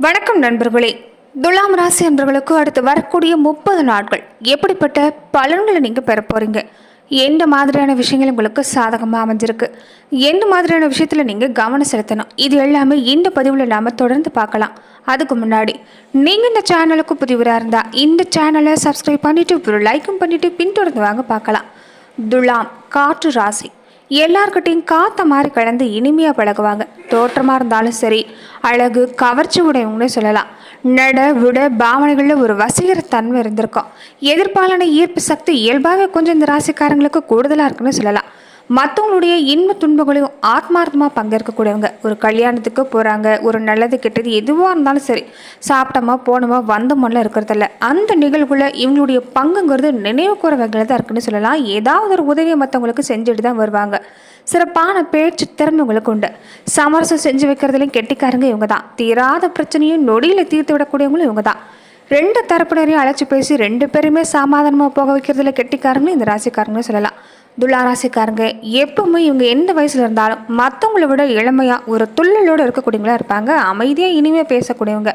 வணக்கம் நண்பர்களே. துலாம் ராசி நண்பர்களுக்கு அடுத்து வரக்கூடிய முப்பது நாட்கள் எப்படிப்பட்ட பலன்களை நீங்கள் பெற போகிறீங்க எந்த மாதிரியான விஷயங்கள் உங்களுக்கு சாதகமாக அமைஞ்சிருக்கு? எந்த மாதிரியான விஷயத்தில் நீங்கள் கவனம் செலுத்தணும்? இது எல்லாமே இந்த பதிவில் நாம் தொடர்ந்து பார்க்கலாம். அதுக்கு முன்னாடி நீங்கள் இந்த சேனலுக்கு புதிவராக இருந்தால் இந்த சேனலை சப்ஸ்கிரைப் பண்ணிவிட்டு ஒரு லைக்கும் பண்ணிவிட்டு பின்தொடர்ந்து வாங்க பார்க்கலாம். துலாம் காற்று ராசி. எல்லார்கிட்டையும் காத்த மாதிரி கலந்து இனிமையாக பழகுவாங்க. தோற்றமாக இருந்தாலும் சரி அழகு கவர்ச்சி உடையவங்கன்னே சொல்லலாம். நட விட பாவனைகளில் ஒரு வசீகர தன்மை இருந்திருக்கும். எதிர்பாலான ஈர்ப்பு சக்தி இயல்பாகவே கொஞ்சம் இந்த ராசிக்காரங்களுக்கு கூடுதலாக இருக்குன்னு சொல்லலாம். மற்றவங்களுடைய இன்ப துன்பங்களையும் ஆத்மார்த்தமாக பங்கேற்கக்கூடியவங்க. ஒரு கல்யாணத்துக்கு போகிறாங்க ஒரு நல்லது கெட்டது எதுவாக இருந்தாலும் சரி சாப்பிட்டோமா போனோமா வந்தோமெல்லாம் இருக்கிறதில்ல. அந்த நிகழ்வுல இவங்களுடைய பங்குங்கிறது நினைவு கூற வகையில் தான் இருக்குன்னு சொல்லலாம். ஏதாவது ஒரு உதவியை மற்றவங்களுக்கு செஞ்சுட்டு தான் வருவாங்க. சிறப்பான பேச்சு திறமைகளுக்கு உண்டு. சமரசம் செஞ்சு வைக்கிறதுலையும் கெட்டிக்காரங்க இவங்க தான் தீராத பிரச்சனையும் நொடியில் தீர்த்து விடக்கூடியவங்களும் இவங்க தான் ரெண்டு தரப்பினரையும் அழைச்சி பேசி ரெண்டு பேருமே சமாதானமாக போக வைக்கிறதுல கெட்டிக்காரங்களும் இந்த ராசிக்காரங்களும் சொல்லலாம். துலா ராசிக்காரங்க எப்பவுமே இவங்க எந்த வயசில் இருந்தாலும் மற்றவங்கள விட இளமையாக ஒரு துள்ளலோடு இருக்கக்கூடியவங்களா இருப்பாங்க. அமைதியாக இனிமையாக பேசக்கூடியவங்க.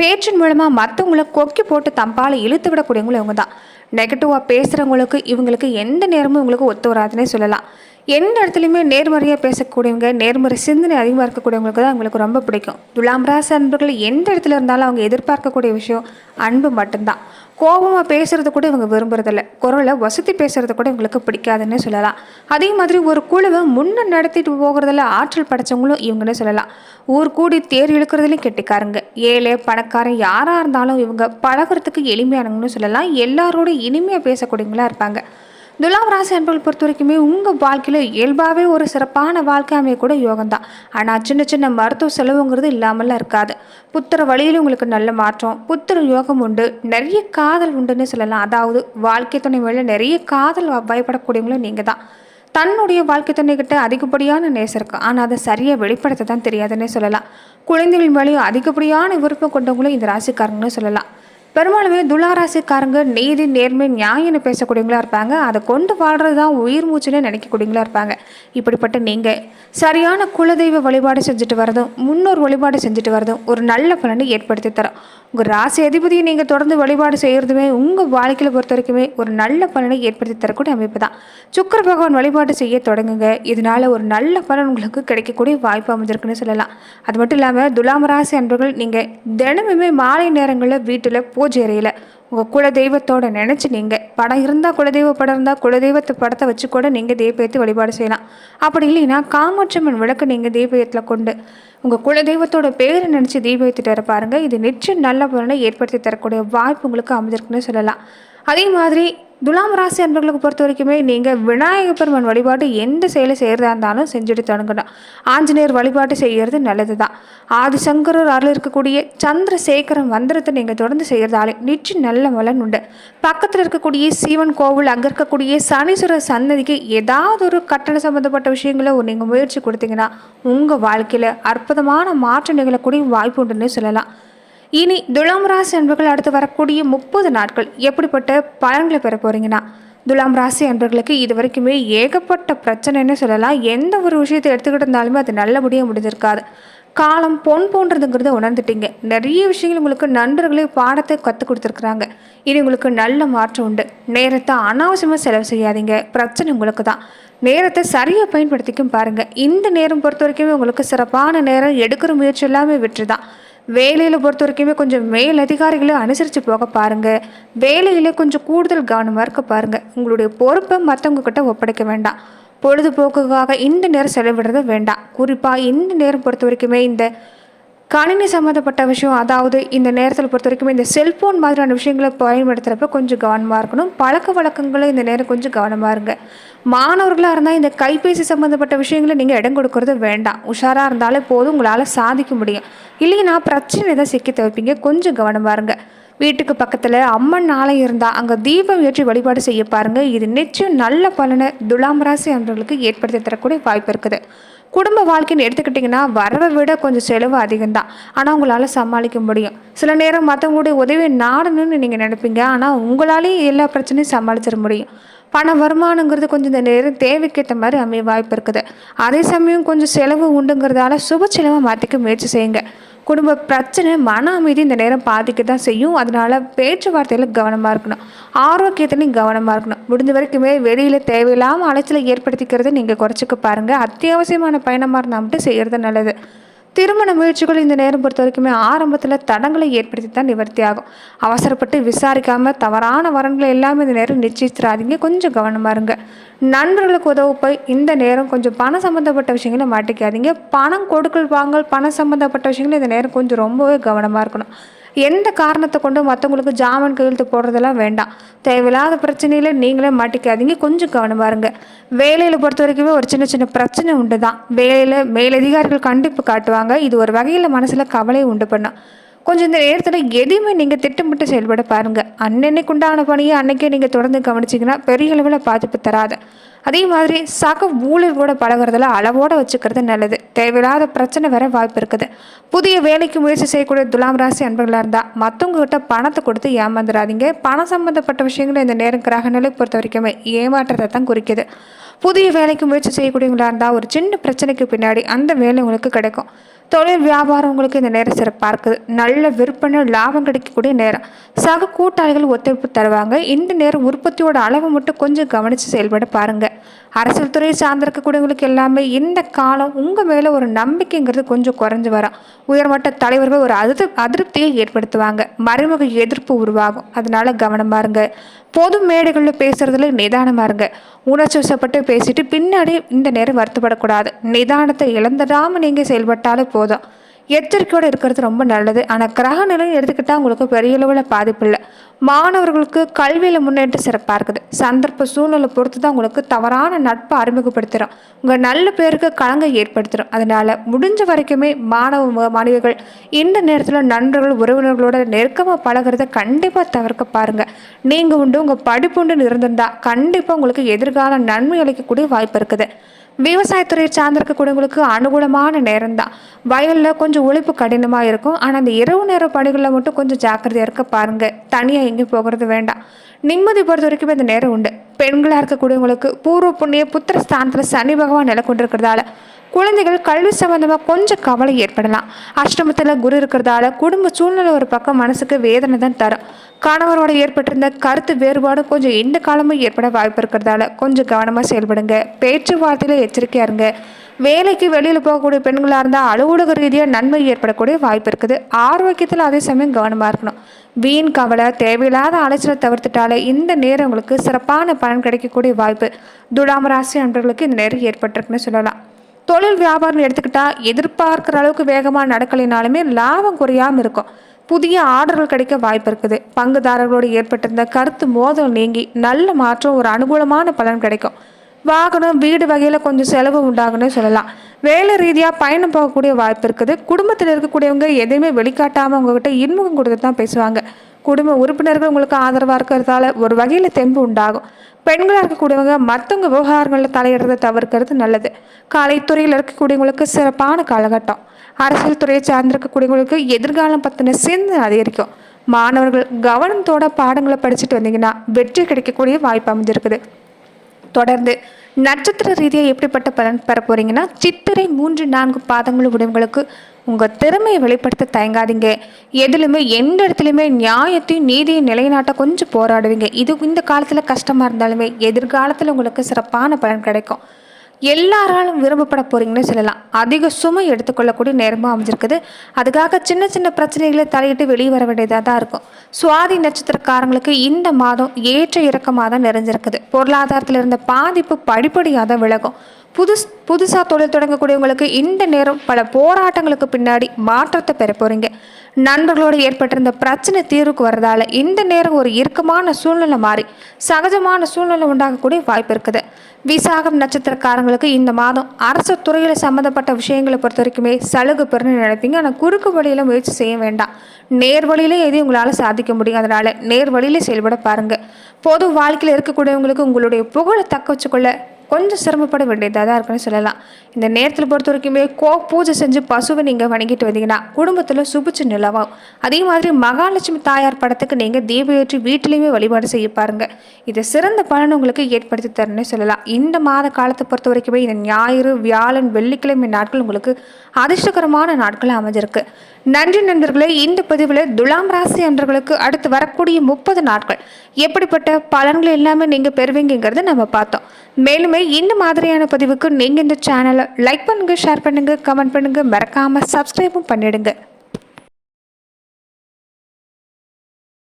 பேச்சின் மூலமாக மற்றவங்கள கொக்கி போட்டு தம்பால் இழுத்து விடக்கூடியவங்களும் இவங்க தான். நெகட்டிவாக பேசுகிறவங்களுக்கு இவங்களுக்கு எந்த நேரமும் இவங்களுக்கு ஒத்து வராதுன்னே சொல்லலாம். எந்த இடத்துலையுமே நேர்மறையாக பேசக்கூடியவங்க நேர்மறை சிந்தனை அதிகமாக இருக்கக்கூடியவங்களுக்கு தான் அவங்களுக்கு ரொம்ப பிடிக்கும். துலாம் ராசி அன்பர்கள் எந்த இடத்துல இருந்தாலும் அவங்க எதிர்பார்க்கக்கூடிய விஷயம் அன்பு மட்டும்தான். கோபமாக பேசுறது கூட இவங்க விரும்புறதில்ல. குரலை வசதி பேசுறது கூட இவங்களுக்கு பிடிக்காதுன்னு சொல்லலாம். அதே மாதிரி ஒரு குழுவை முன்ன நடத்திட்டு போகிறதுல ஆற்றல் படைச்சவங்களும் இவங்கன்னே சொல்லலாம். ஊர் கூடி தேர் இழுக்கிறதுலையும் கெட்டிக்காருங்க. ஏழை பணக்காரன் யாராக இருந்தாலும் இவங்க பழகுறதுக்கு எளிமையானவங்கன்னு சொல்லலாம். எல்லாரோட இனிமையாக பேசக்கூடியவங்களா இருப்பாங்க. துலாம் ராசி அன்பர்கள் பொறுத்த வரைக்குமே உங்கள் வாழ்க்கையில் இயல்பாகவே ஒரு சிறப்பான வாழ்க்கை அமைய கூட யோகம் தான் ஆனால் சின்ன சின்ன மருத்துவ செலவுங்கிறது இல்லாமலாம் இருக்காது. புத்திர வழியில் உங்களுக்கு நல்ல மாற்றம் புத்திர யோகம் உண்டு. நிறைய காதல் உண்டுன்னு சொல்லலாம். அதாவது வாழ்க்கை துணை மேலே நிறைய காதல் பயப்படக்கூடியவங்களும் நீங்கள் தான் தன்னுடைய வாழ்க்கை துணைக்கிட்ட அதிகப்படியான நேசம் இருக்கும் ஆனால் அதை சரியாக வெளிப்படுத்த தான் தெரியாதுன்னே சொல்லலாம். குழந்தைகள் மேலேயும் அதிகப்படியான விருப்பம் கொண்டவங்களும் இந்த ராசிக்காரங்கன்னு சொல்லலாம். பெரும்பாலுமே துளாராசிக்காரங்க நீதி நேர்மை நியாயம்னு பேசக்கூடியவங்களா இருப்பாங்க. அதை கொண்டு வாழ்றது தான் உயிர் மூச்சுன்னு நினைக்கக்கூடியவங்களா இருப்பாங்க. இப்படிப்பட்ட நீங்கள் சரியான குலதெய்வ வழிபாடு செஞ்சுட்டு வரதும் முன்னோர் வழிபாடு செஞ்சுட்டு வரதும் ஒரு நல்ல பலனை ஏற்படுத்தி தரும். உங்கள் ராசி அதிபதியை நீங்கள் தொடர்ந்து வழிபாடு செய்கிறதுமே உங்கள் வாழ்க்கையில் பொறுத்த வரைக்குமே ஒரு நல்ல பலனை ஏற்படுத்தி தரக்கூடிய அமைப்பு தான். சுக்கர பகவான் வழிபாடு செய்ய தொடங்குங்க. இதனால ஒரு நல்ல பலன் உங்களுக்கு கிடைக்கக்கூடிய வாய்ப்பு அமைஞ்சிருக்குன்னு சொல்லலாம். அது மட்டும் இல்லாமல் துலாம் ராசி அன்பர்கள் நீங்கள் தினமுமே மாலை நேரங்களில் வீட்டில் பூஜை அறையில் உங்கள் குல தெய்வத்தோட நினச்சி நீங்கள் படம் இருந்தால் குலதெய்வ படம் இருந்தால் குலதெய்வத்து படத்தை வச்சு கூட நீங்கள் தெய்வத்தை வழிபாடு செய்யலாம். அப்படி இல்லைன்னா காமாட்சம்மன் விளக்கு நீங்கள் தெய்வத்தில் கொண்டு உங்கள் குலதெய்வத்தோட பேரை நினச்சி தீபத்துட்டு வர பாருங்கள் இது நிச்சயம் நல்ல பலனை ஏற்படுத்தி தரக்கூடிய வாய்ப்பு உங்களுக்கு அமைஞ்சிருக்குன்னு சொல்லலாம். அதே மாதிரி துலாம் ராசி அன்பர்களுக்கு பொறுத்த வரைக்குமே நீங்கள் விநாயக பெருமான் வழிபாட்டு எந்த செயலை செய்கிறதா இருந்தாலும் செஞ்சுட்டு தொடங்கணும். ஆஞ்சநேயர் வழிபாட்டு செய்கிறது நல்லது தான் ஆதிசங்கரர் அருள் இருக்கக்கூடிய சந்திரசேகரம் மந்திரத்தை நீங்கள் தொடர்ந்து செய்கிறதாலே நிச்சயம் நல்ல பலன் உண்டு. பக்கத்தில் இருக்கக்கூடிய சிவன் கோவில் அங்கே இருக்கக்கூடிய சனீஸ்வரர் சன்னதிக்கு ஏதாவது ஒரு கட்டண சம்மந்தப்பட்ட விஷயங்களை நீங்கள் முயற்சி கொடுத்தீங்கன்னா உங்கள் வாழ்க்கையில் அற்புதமான மாற்றம் நிகழக்கூடிய வாய்ப்பு உண்டுன்னு சொல்லலாம். இனி துலாம் ராசி அன்பர்கள் அடுத்து வரக்கூடிய முப்பது நாட்கள் எப்படிப்பட்ட பலன்களை பெற போகிறீங்கன்னா துலாம் ராசி அன்பர்களுக்கு இது வரைக்குமே ஏகப்பட்ட பிரச்சனைன்னு சொல்லலாம். எந்த ஒரு விஷயத்தை எடுத்துக்கிட்டு இருந்தாலுமே அது நல்லபடியாக முடிஞ்சிருக்காது. காலம் பொன் போன்றதுங்கிறத உணர்ந்துட்டீங்க. நிறைய விஷயங்கள் உங்களுக்கு நண்பர்களே பாடத்தை கற்றுக் கொடுத்துருக்குறாங்க. இனி உங்களுக்கு நல்ல மாற்றம் உண்டு. நேரத்தை அனாவசியமாக செலவு செய்யாதீங்க. பிரச்சனை உங்களுக்கு தான். நேரத்தை சரியாக பயன்படுத்திக்கும் பாருங்கள் இந்த நேரம் பொறுத்த வரைக்குமே உங்களுக்கு சிறப்பான நேரம் எடுக்கிற முயற்சி எல்லாமே வெற்றி தான் வேலையில் பொறுத்த வரைக்குமே கொஞ்சம் மேல் அதிகாரிகளை அனுசரித்து போக பாருங்கள் வேலையில் கொஞ்சம் கூடுதல் கவனமாக இருக்க பாருங்கள் உங்களுடைய பொறுப்பை மற்றவங்கக்கிட்ட ஒப்படைக்க வேண்டாம். பொழுதுபோக்குக்காக இந்த நேரம் செலவிடுறது வேண்டாம். குறிப்பாக இந்த நேரம் பொறுத்த வரைக்குமே இந்த கணினி சம்மந்தப்பட்ட விஷயம் அதாவது இந்த நேரத்தில் பொறுத்த வரைக்கும் இந்த செல்ஃபோன் மாதிரியான விஷயங்களை பயன்படுத்துகிறப்ப கொஞ்சம் கவனமாக இருக்கணும். பழக்க வழக்கங்களை இந்த நேரம் கொஞ்சம் கவனமாக இருங்க. மாணவர்களாக இருந்தால் இந்த கைபேசி சம்மந்தப்பட்ட விஷயங்களை நீங்கள் இடம் கொடுக்கறது வேண்டாம். உஷாராக இருந்தாலே போதும் உங்களால் சாதிக்க முடியும். இல்லைன்னா பிரச்சனை தான் சிக்கி தவிப்பீங்க. கொஞ்சம் கவனமாக இருங்க. வீட்டுக்கு பக்கத்தில் அம்மன் ஆலயம் இருந்தால் அங்கே தீபம் ஏற்றி வழிபாடு செய்ய பாருங்கள் இது நிச்சயம் நல்ல பலனை துலாம் ராசி அன்றவர்களுக்கு ஏற்படுத்தி தரக்கூடிய வாய்ப்பு இருக்குது. குடும்ப வாழ்க்கைன்னு எடுத்துக்கிட்டிங்கன்னா வரவை விட கொஞ்சம் செலவு அதிகம்தான். ஆனால் உங்களால் சமாளிக்க முடியும். சில நேரம் மற்றவங்களுடைய உதவி நாடணும்னு நீங்கள் நினைப்பீங்க. ஆனால் உங்களாலேயும் எல்லா பிரச்சனையும் சமாளிச்சிட முடியும். பண வருமானங்கிறது கொஞ்சம் இந்த நேரம் தேவைக்கேற்ற மாதிரி அமைய வாய்ப்பு இருக்குது. அதே சமயம் கொஞ்சம் செலவு உண்டுங்கிறதால சுப செலவை மாற்றிக்க முயற்சி செய்யுங்க. குடும்ப பிரச்சனை மன அமைதி இந்த நேரம் பாதிக்க தான் செய்யும். அதனால் பேச்சுவார்த்தையில் கவனமாக இருக்கணும். ஆரோக்கியத்துலையும் கவனமாக இருக்கணும். முடிஞ்ச வரைக்குமே வெளியில் தேவையில்லாமல் அலைச்சலை ஏற்படுத்திக்கிறத நீங்கள் குறைச்சிக்க பாருங்கள் அத்தியாவசியமான பயணமாக இருந்தால் மட்டும் செய்கிறது நல்லது. திருமண முயற்சிகள் இந்த நேரம் பொறுத்த வரைக்குமே ஆரம்பத்தில் தடங்களை ஏற்படுத்தி தான் நிவர்த்தி ஆகும் அவசரப்பட்டு விசாரிக்காமல் தவறான வரன்களை எல்லாமே இந்த நேரம் நிச்சயிச்சிடாதீங்க. கொஞ்சம் கவனமாக இருங்க. நண்பர்களுக்கு உதவு போய் இந்த நேரம் கொஞ்சம் பணம் சம்மந்தப்பட்ட விஷயங்களை மாட்டிக்காதீங்க. பணம் கொடுக்கல் வாங்கல் பணம் சம்மந்தப்பட்ட விஷயங்கள் இந்த நேரம் கொஞ்சம் ரொம்பவே கவனமாக இருக்கணும். எந்த காரணத்தை கொண்டு மற்றவங்களுக்கு ஜாமீன் கையெழுத்து போடுறதெல்லாம் வேண்டாம். தேவையில்லாத பிரச்சனையில் நீங்களே மாட்டிக்காதீங்க. கொஞ்சம் கவனமாக இருங்க. வேலையில் பொறுத்த வரைக்குமே ஒரு சின்ன சின்ன பிரச்சனை உண்டு தான் வேலையில் மேலதிகாரிகள் கண்டிப்பு காட்டுவாங்க. இது ஒரு வகையில் மனசில் கவலை உண்டு பண்ணும். கொஞ்சம் இந்த நேரத்தில் எதையுமே நீங்கள் திட்டமிட்டு செயல்பட பாருங்கள் அன்னன்னைக்கு உண்டான பணியை அன்னைக்கே நீங்கள் தொடர்ந்து கவனிச்சிங்கன்னா பெரிய அளவில் பாதிப்பு தராது. அதே மாதிரி சக ஊழல் கூட பழகிறதுல அளவோடு வச்சுக்கிறது நல்லது. தேவையில்லாத பிரச்சனை வர வாய்ப்பு இருக்குது. புதிய வேலைக்கு முயற்சி செய்யக்கூடிய துலாம் ராசி அன்பர்களாக இருந்தால் மற்றவங்ககிட்ட பணத்தை கொடுத்து ஏமாந்துடாதீங்க பணம் சம்மந்தப்பட்ட விஷயங்களை இந்த நேரம் கிரக நிலை பொறுத்த வரைக்குமே ஏமாற்றத்தை தான் குறிக்குது. புதிய வேலைக்கு முயற்சி செய்யக்கூடியவங்களாக இருந்தால் ஒரு சின்ன பிரச்சனைக்கு பின்னாடி அந்த வேலை உங்களுக்கு கிடைக்கும். தொழில் வியாபாரம் உங்களுக்கு இந்த நேரம் சிறப்பாக இருக்குது. நல்ல விற்பனை லாபம் கிடைக்கக்கூடிய நேரம். சக கூட்டாளிகள் ஒத்துழைப்பு தருவாங்க. இந்த நேரம் உற்பத்தியோட அளவு மட்டும் கொஞ்சம் கவனித்து செயல்பட பாருங்கள் அரசியல் துறையை சார்ந்திருக்கக்கூடியவங்களுக்கு எல்லாமே இந்த காலம் உங்கள் மேலே ஒரு நம்பிக்கைங்கிறது கொஞ்சம் குறைஞ்சி வரும். உயர்மட்ட தலைவர்கள் ஒரு அதிர் அதிருப்தியை ஏற்படுத்துவாங்க. மறைமுக எதிர்ப்பு உருவாகும். அதனால கவனமாக இருங்க. பொது மேடைகளில் பேசுகிறதுல நிதானமாக இருங்க. உணர்ச்சி வசப்பட்டு பேசிட்டு பின்னாடி இந்த நேரம் வருத்தப்படக்கூடாது. நிதானத்தை இழந்துடாமல் நீங்கள் செயல்பட்டாலே போதும். எச்சரிக்கையோடு இருக்கிறது ரொம்ப நல்லது. ஆனால் கிரக நிலையை எடுத்துக்கிட்டால் உங்களுக்கு பெரிய அளவில் பாதிப்பு இல்லை. மாணவர்களுக்கு கல்வியில் முன்னேற்றம் சிறப்பாக இருக்குது. சந்தர்ப்ப சூழ்நிலை பொறுத்து தான் உங்களுக்கு தவறான நட்பை அறிமுகப்படுத்துகிறோம் உங்கள் நல்ல பேருக்கு களங்க ஏற்படுத்துகிறோம் அதனால் முடிஞ்ச வரைக்குமே மாணவ மாணவிகள் இந்த நேரத்தில் நண்பர்கள் உறவினர்களோட நெருக்கமாக பழகிறத கண்டிப்பாக தவிர்க்க பாருங்கள் நீங்கள் உண்டு உங்கள் படிப்புண்டு இருந்திருந்தால் கண்டிப்பாக உங்களுக்கு எதிர்கால நன்மை அளிக்கக்கூடிய வாய்ப்பு இருக்குது. விவசாயத்துறையை சார்ந்திருக்கக்கூடியவங்களுக்கு அனுகூலமான நேரம் தான் வயலில் கொஞ்சம் உழைப்பு கடினமாக இருக்கும். ஆனால் அந்த இரவு நேர பணிகளில் மட்டும் கொஞ்சம் ஜாக்கிரதையாக இருக்க பாருங்கள் தனியாக எங்கேயும் போகிறது வேண்டாம். நிம்மதி பொறுத்த வரைக்கும் இந்த நேரம் உண்டு. பெண்களாக இருக்கக்கூடியவங்களுக்கு பூர்வ புண்ணிய புத்திர ஸ்தானத்தில் சனி பகவான் நிலை கொண்டிருக்கிறதால குழந்தைகள் கல்வி சம்பந்தமாக கொஞ்சம் கவலை ஏற்படலாம். அஷ்டமத்தில் குரு இருக்கிறதால குடும்ப சூழ்நிலை ஒரு பக்கம் மனசுக்கு வேதனை தான் தரும். கணவரோட ஏற்பட்டிருந்த கருத்து வேறுபாடு கொஞ்சம் இந்த காலமும் ஏற்பட வாய்ப்பு இருக்கிறதால கொஞ்சம் கவனமாக செயல்படுங்க. பேச்சுவார்த்தையில் எச்சரிக்கையாக இருங்க. வேலைக்கு வெளியில் போகக்கூடிய பெண்களாக இருந்தால் அலுவலக ரீதியாக நன்மை ஏற்படக்கூடிய வாய்ப்பு இருக்குது. ஆரோக்கியத்தில் அதே சமயம் கவனமாக இருக்கணும். வீண் கவலை தேவையில்லாத அலைச்சலை தவிர்த்துட்டாலே இந்த நேரம் உங்களுக்கு சிறப்பான பலன் கிடைக்கக்கூடிய வாய்ப்பு. துடாமராசி ராசி இந்த நேரம் ஏற்பட்டிருக்குன்னு சொல்லலாம். தொழில் வியாபாரம் எடுத்துக்கிட்டால் எதிர்பார்க்குற அளவுக்கு வேகமாக நடக்கலைனாலுமே லாபம் குறையாமல் இருக்கும். புதிய ஆர்டர்கள் கிடைக்க வாய்ப்பு இருக்குது. பங்குதாரர்களோடு ஏற்பட்டிருந்த கருத்து மோதல் நீங்கி நல்ல மாற்றம் ஒரு அனுகூலமான பலன் கிடைக்கும். வாகனம் வீடு வகையில் கொஞ்சம் செலவு உண்டாகுன்னு சொல்லலாம். வேலை ரீதியாக பயணம் போகக்கூடிய வாய்ப்பு இருக்குது. குடும்பத்தில் இருக்கக்கூடியவங்க எதையுமே வெளிக்காட்டாமல் உங்ககிட்ட இன்முகம் கொடுத்து தான் பேசுவாங்க. குடும்ப உறுப்பினர்கள் உங்களுக்கு ஆதரவாக இருக்கிறதால ஒரு வகையில் தெம்பு உண்டாகும். பெண்களாக இருக்கக்கூடியவங்க மற்றவங்க விவகாரங்களில் தலையிடுறதை தவிர்க்கிறது நல்லது. கலைத்துறையில் இருக்கக்கூடியவங்களுக்கு சிறப்பான காலகட்டம். அரசியல் துறையை சார்ந்திருக்கக்கூடியவங்களுக்கு எதிர்காலம் பற்றின சிந்தனை அதிகரிக்கும். மாணவர்கள் கவனத்தோட பாடங்களை படிச்சுட்டு வந்தீங்கன்னா வெற்றி கிடைக்கக்கூடிய வாய்ப்பு அமைஞ்சிருக்குது. தொடர்ந்து நட்சத்திர ரீதியாக எப்படிப்பட்ட பலன் பெற போறீங்கன்னா சித்திரை மூன்று நான்கு பாதங்கள் உடையவங்களுக்கு உங்கள் திறமையை வெளிப்படுத்த தயங்காதீங்க. எதுலையுமே எந்த இடத்துலையுமே நியாயத்தையும் நீதியும் நிலைநாட்ட கொஞ்சம் போராடுவீங்க. இது இந்த காலத்தில் கஷ்டமாக இருந்தாலுமே எதிர்காலத்தில் உங்களுக்கு சிறப்பான பலன் கிடைக்கும். எல்லாராலும் விரும்பப்பட போகிறீங்கன்னு சொல்லலாம். அதிக சுமை எடுத்துக்கொள்ளக்கூடிய நேரமாக அமைஞ்சிருக்குது. அதுக்காக சின்ன சின்ன பிரச்சனைகளை தலையிட்டு வெளியே வர வேண்டியதாக தான் இருக்கும். சுவாதி நட்சத்திரக்காரங்களுக்கு இந்த மாதம் ஏற்ற இறக்கமாக தான் நிறைஞ்சிருக்குது. பொருளாதாரத்தில் இருந்த பாதிப்பு படிப்படியாக தான் விலகும். புதுஸ் புதுசாக தொழில் தொடங்கக்கூடியவங்களுக்கு இந்த நேரம் பல போராட்டங்களுக்கு பின்னாடி மாற்றத்தை பெற போகிறீங்க நண்பர்களோடு ஏற்பட்டிருந்த பிரச்சனை தீர்வுக்கு வர்றதால இந்த நேரம் ஒரு இறுக்கமான சூழ்நிலை மாறி சகஜமான சூழ்நிலை உண்டாகக்கூடிய வாய்ப்பு இருக்குது. விசாகம் நட்சத்திரக்காரங்களுக்கு இந்த மாதம் அரசு துறையில் சம்மந்தப்பட்ட விஷயங்களை பொறுத்த வரைக்குமே சலுகை பெருன்னு நினைப்பீங்க. ஆனால் குறுக்கு வழியில் முயற்சி செய்ய வேண்டாம். நேர் வழியிலே எதையும் உங்களால் சாதிக்க முடியும். அதனால் நேர் வழியிலே செயல்பட பாருங்கள் பொது வாழ்க்கையில் இருக்கக்கூடியவங்களுக்கு உங்களுடைய புகழை தக்க வச்சுக்கொள்ள கொஞ்சம் சிரமப்பட வேண்டியதாக தான் இருக்குன்னு சொல்லலாம். இந்த நேரத்தில் பொறுத்த வரைக்குமே கோ பூஜை செஞ்சு பசுவை நீங்கள் வணங்கிட்டு வந்தீங்கன்னா குடும்பத்தில் சுபிச்சு நிலவும். அதே மாதிரி மகாலட்சுமி தாயார் படத்துக்கு நீங்கள் தீப வீட்டிலையுமே வழிபாடு செய்ய பாருங்க. இது சிறந்த பலன் உங்களுக்கு ஏற்படுத்தி தரணும்னு சொல்லலாம். இந்த மாத காலத்தை பொறுத்த வரைக்குமே இந்த ஞாயிறு வியாழன் வெள்ளிக்கிழமை நாட்கள் உங்களுக்கு அதிர்ஷ்டகரமான நாட்கள் அமைஞ்சிருக்கு. நன்றி நண்பர்களே இந்த பதிவில் துலாம் ராசி அன்றர்களுக்கு அடுத்து வரக்கூடிய முப்பது நாட்கள் எப்படிப்பட்ட பலன்கள் எல்லாமே நீங்கள் பெறுவீங்கிறத நம்ம பார்த்தோம். மேலுமே இந்த மாதிரியான பதிவுக்கு நீங்கள் இந்த சேனலை லைக் பண்ணுங்கள் ஷேர் பண்ணுங்கள் கமெண்ட் பண்ணுங்கள் மறக்காமல் சப்ஸ்கிரைபும் பண்ணிடுங்க.